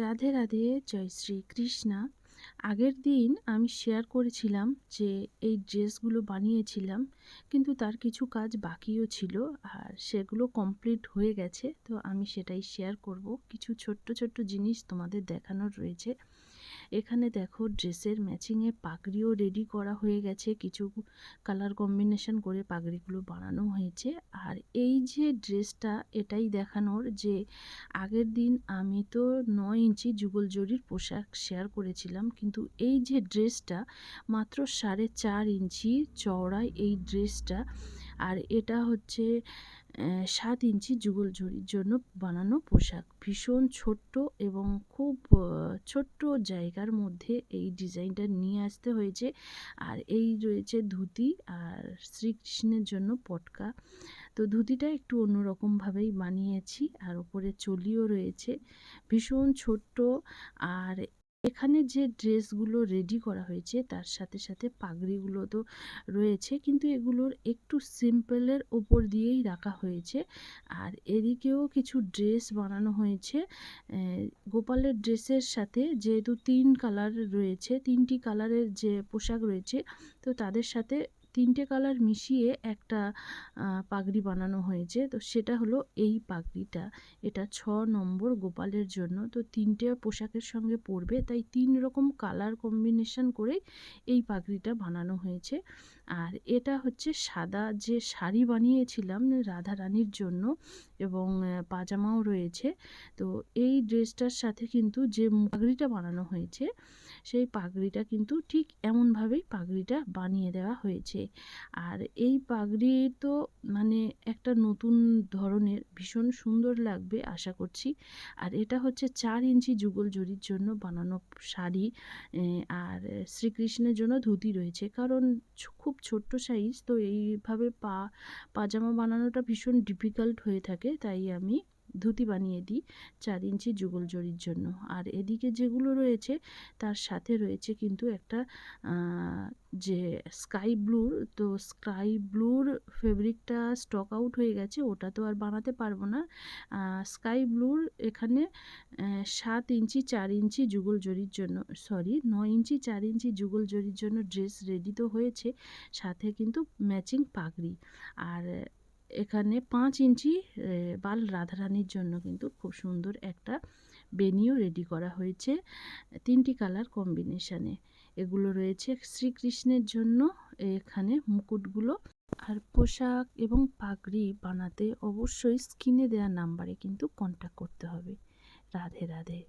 রাধে রাধে, জয় শ্রী কৃষ্ণা। আগের দিন আমি শেয়ার করেছিলাম যে এই ড্রেসগুলো বানিয়েছিলাম, কিন্তু তার কিছু কাজ বাকিও ছিল আর সেগুলো কমপ্লিট হয়ে গেছে, তো আমি সেটাই শেয়ার করব। কিছু ছোট্ট ছোট্ট জিনিস তোমাদের দেখানোর রয়েছে। এখানে দেখো ড্রেসের ম্যাচিংয়ে পাগড়িও রেডি করা হয়ে গেছে। কিছু কালার কম্বিনেশন করে পাগড়িগুলো বানানো হয়েছে। আর এই যে ড্রেসটা, এটাই দেখানোর যে আগের দিন আমি তো নয় ইঞ্চি যুগল জরির পোশাক শেয়ার করেছিলাম, কিন্তু এই যে ড্রেসটা মাত্র সাড়ে চার ইঞ্চি চওড়ায় এই ড্রেসটা আর এটা হচ্ছে সাত ইঞ্চি যুগল জরির জন্য বানানো পোশাক। ভীষণ ছোট্ট এবং খুব ছোট্ট জায়গার মধ্যে এই ডিজাইনটা নিয়ে আসতে হয়েছে। আর এই রয়েছে ধুতি আর শ্রীকৃষ্ণের জন্য পটকা। তো ধুতিটা একটু অন্যরকমভাবেই বানিয়েছি আর ওপরে চলিও রয়েছে। ভীষণ ছোট্ট আর এখানে যে ড্রেসগুলো রেডি করা হয়েছে, তার সাথে সাথে পাগড়িগুলো তো রয়েছে, কিন্তু এগুলোর একটু সিম্পলের ওপর দিয়েই রাখা হয়েছে। আর এদিকেও কিছু ড্রেস বানানো হয়েছে। গোপালের ড্রেসের সাথে যেহেতু তিন কালার রয়েছে, তিনটি কালারের যে পোশাক রয়েছে, তো তাদের সাথে তিনটে কালার মিশিয়ে একটা পাগড়ি বানানো হয়েছে। তো সেটা হলো এই পাগড়িটা। এটা ছ নম্বর গোপালের জন্য। তো তিনটে পোশাকের সঙ্গে পরবে। তাই তিন রকম কালার কম্বিনেশন করে এই পাগড়িটা বানানো হয়েছে। আর এটা হচ্ছে সাদা যে শাড়ি বানিয়েছিলাম রাধা রানীর জন্য এবং পাজামাও রয়েছে। তো এই ড্রেসটার সাথে কিন্তু যে পাগড়িটা বানানো হয়েছে, সেই পাগড়িটা কিন্তু ঠিক এমনভাবেই পাগড়িটা বানিয়ে দেওয়া হয়েছে। আর এই পাগড়ি তো মানে একটা নতুন ধরনের ভীষণ সুন্দর লাগবে আশা করছি। আর এটা হচ্ছে চার ইঞ্চি যুগল জরির জন্য বানানো শাড়ি আর শ্রীকৃষ্ণের জন্য ধুতি রয়েছে। কারণ খুব ছোট্ট সাইজ তো এইভাবে পা, পাজামা বানানোটা ভীষণ ডিফিকাল্ট হয়ে থাকে, তাই আমি ধুতি বানিয়ে দিই চার ইঞ্চি যুগল জরির জন্য। আর এদিকে যেগুলো রয়েছে, তার সাথে রয়েছে কিন্তু একটা যে স্কাই ব্লুর, তো স্কাই ব্লুর ফেব্রিকটা স্টক আউট হয়ে গেছে, ওটা তো আর বানাতে পারব না। স্কাই ব্লুর এখানে সাত ইঞ্চি, চার ইঞ্চি যুগল জরির জন্য, সরি, নয় ইঞ্চি, চার ইঞ্চি যুগল জরির জন্য ড্রেস রেডি তো হয়েছে, সাথে কিন্তু ম্যাচিং পাগড়ি। আর এখানে পাঁচ ইঞ্চি বাল রাধারানীর জন্য কিন্তু খুব সুন্দর একটা বেনিও রেডি করা হয়েছে, তিনটি কালার কম্বিনেশানে এগুলো রয়েছে শ্রীকৃষ্ণের জন্য, এখানে মুকুটগুলো আর পোশাক এবং পাগড়ি বানাতে অবশ্যই স্কিনে দেওয়া নাম্বারে কিন্তু কন্ট্যাক্ট করতে হবে। রাধে রাধে।